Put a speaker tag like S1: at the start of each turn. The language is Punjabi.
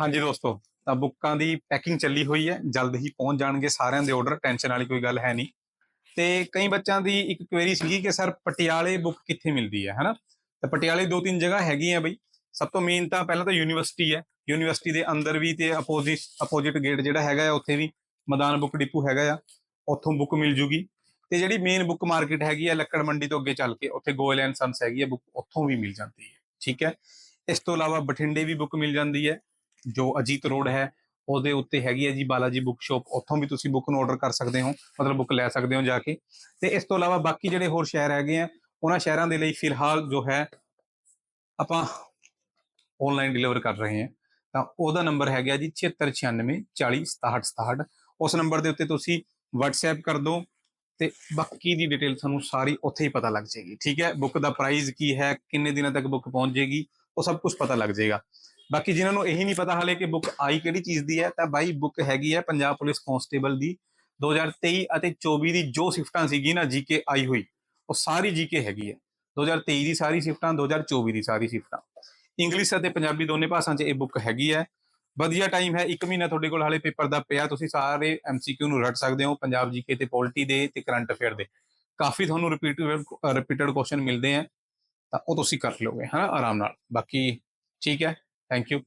S1: ਹਾਂਜੀ ਦੋਸਤੋ, ਤਾਂ ਬੁੱਕਾਂ ਦੀ ਪੈਕਿੰਗ ਚੱਲੀ ਹੋਈ ਹੈ, ਜਲਦ ਹੀ ਪਹੁੰਚ ਜਾਣਗੇ ਸਾਰਿਆਂ ਦੇ ਆਰਡਰ ਟੈਨਸ਼ਨ ਵਾਲੀ ਕੋਈ ਗੱਲ ਹੈ ਨਹੀਂ। ਤੇ ਕਈ ਬੱਚਿਆਂ ਦੀ ਇੱਕ ਕੁਐਰੀ ਸੀਗੀ ਕਿ ਸਰ ਪਟਿਆਲੇ ਬੁੱਕ ਕਿੱਥੇ ਮਿਲਦੀ ਹੈ, ਹਨਾ? ਤਾਂ ਪਟਿਆਲੇ ਦੋ ਤਿੰਨ ਜਗ੍ਹਾ ਹੈਗੀਆਂ ਬਈ। ਸਭ ਤੋਂ ਮੇਨ ਤਾਂ ਪਹਿਲਾਂ ਤਾਂ ਯੂਨੀਵਰਸਿਟੀ ਹੈ। ਯੂਨੀਵਰਸਿਟੀ ਦੇ ਅੰਦਰ ਵੀ ਤੇ ਅਪੋਜ਼ਿਟ ਅਪੋਜ਼ਿਟ ਗੇਟ ਜਿਹੜਾ ਹੈਗਾ ਆ ਉੱਥੇ ਵੀ ਮਦਾਨ ਬੁੱਕ ਡਿਪੂ ਹੈਗਾ ਆ। ਉੱਥੋਂ ਬੁੱਕ ਮਿਲ ਜੂਗੀ। ਤੇ ਜਿਹੜੀ ਮੇਨ ਬੁੱਕ ਮਾਰਕੀਟ ਹੈਗੀ ਆ ਲੱਕੜ ਮੰਡੀ ਤੋਂ ਅੱਗੇ ਚੱਲ ਕੇ, ਉੱਥੇ ਗੋਇਲ ਐਂਡ ਸੰਸ ਹੈਗੀ ਆ ਬੁੱਕ ਉੱਥੋਂ ਵੀ ਮਿਲ ਜਾਂਦੀ ਹੈ। ਠੀਕ ਹੈ? ਇਸ ਤੋਂ ਇਲਾਵਾ ਬਠਿੰਡੇ ਵੀ ਬੁੱਕ ਮਿਲ ਜਾਂਦੀ ਹੈ। ਜੋ ਅਜੀਤ ਰੋਡ ਹੈ, ਉਹਦੇ ਉੱਤੇ ਹੈਗੀ ਹੈ ਜੀ ਬਾਲਾਜੀ ਬੁੱਕ ਸ਼ਾਪ। ਉੱਥੋਂ ਵੀ ਤੁਸੀਂ ਬੁੱਕ ਨੂੰ ਆਰਡਰ ਕਰ ਸਕਦੇ ਹੋ, ਮਤਲਬ ਬੁੱਕ ਲੈ ਸਕਦੇ ਹੋ ਜਾ ਕੇ। ਤੇ ਇਸ ਤੋਂ ਇਲਾਵਾ ਬਾਕੀ ਜਿਹੜੇ ਹੋਰ ਸ਼ਹਿਰ ਹੈਗੇ ਆ, ਉਹਨਾਂ ਸ਼ਹਿਰਾਂ ਦੇ ਲਈ ਫਿਲਹਾਲ ਜੋ ਹੈ, ਆਪਾਂ ਆਨਲਾਈਨ ਡਿਲੀਵਰ ਕਰ ਰਹੇ ਹਾਂ। ਤਾਂ ਉਹਦਾ ਨੰਬਰ ਹੈਗਾ ਜੀ 7696 40 67 67 ਉਸ ਨੰਬਰ ਦੇ ਉੱਤੇ ਤੁਸੀਂ WhatsApp ਕਰ ਦਿਓ ਤੇ ਬਾਕੀ ਦੀ ਡਿਟੇਲ ਤੁਹਾਨੂੰ ਸਾਰੀ ਉੱਥੇ ਹੀ ਪਤਾ ਲੱਗ ਜਾਏਗੀ। ਠੀਕ ਹੈ? ਬੁੱਕ ਦਾ ਪ੍ਰਾਈਸ ਕੀ ਹੈ? ਕਿੰਨੇ ਦਿਨਾਂ ਤੱਕ ਬੁੱਕ ਪਹੁੰਚ ਜਾਏਗੀ? ਉਹ ਸਭ ਕੁਝ ਪਤਾ ਲੱਗ ਜਾਏਗਾ। ਬਾਕੀ ਜਿਨ੍ਹਾਂ ਨੂੰ ਇਹੀ ਨਹੀਂ ਪਤਾ ਹਾਲੇ ਕਿ ਬੁੱਕ ਆਈ ਕਿਹੜੀ ਚੀਜ਼ ਦੀ ਹੈ, ਤਾਂ ਬਾਈ ਬੁੱਕ ਹੈਗੀ ਹੈ ਪੰਜਾਬ ਪੁਲਿਸ ਕਾਂਸਟੇਬਲ ਦੀ 2023 ਅਤੇ 24 ਦੀ ਜੋ ਸ਼ਿਫਟਾਂ ਸੀਗੀ ਨਾ ਜੀਕੇ ਆਈ ਹੋਈ, ਉਹ ਸਾਰੀ ਜੀਕੇ ਹੈਗੀ ਹੈ। 2023 ਦੀ ਸਾਰੀ ਸ਼ਿਫਟਾਂ 2024 ਦੀ ਸਾਰੀ ਸ਼ਿਫਟਾਂ। ਇੰਗਲਿਸ਼ ਅਤੇ ਪੰਜਾਬੀ ਦੋਨੇ ਭਾਸ਼ਾਵਾਂ 'ਚ ਇਹ ਬੁੱਕ ਹੈਗੀ ਹੈ। ਵਧੀਆ ਟਾਈਮ ਹੈ 1 ਮਹੀਨਾ ਤੁਹਾਡੇ ਕੋਲ ਹਾਲੇ ਪੇਪਰ ਦਾ ਪਿਆ, ਤੁਸੀਂ ਸਾਰੇ ਐਮਸੀਕਿਊ ਨੂੰ ਰਟ ਸਕਦੇ ਹੋ, ਪੰਜਾਬ ਜੀਕੇ ਤੇ ਪੋਲਿਟੀ ਦੇ ਤੇ ਕਰੰਟ ਅਫੇਅਰ ਦੇ। ਕਾਫੀ ਤੁਹਾਨੂੰ ਰਿਪੀਟਡ ਰਿਪੀਟਡ ਕੁਐਸਚਨ ਮਿਲਦੇ ਆ ਤਾਂ ਉਹ ਤੁਸੀਂ ਕਰ ਲਓਗੇ, ਹਨਾ, ਆਰਾਮ ਨਾਲ। ਬਾਕੀ ਠੀਕ ਹੈ। Thank you.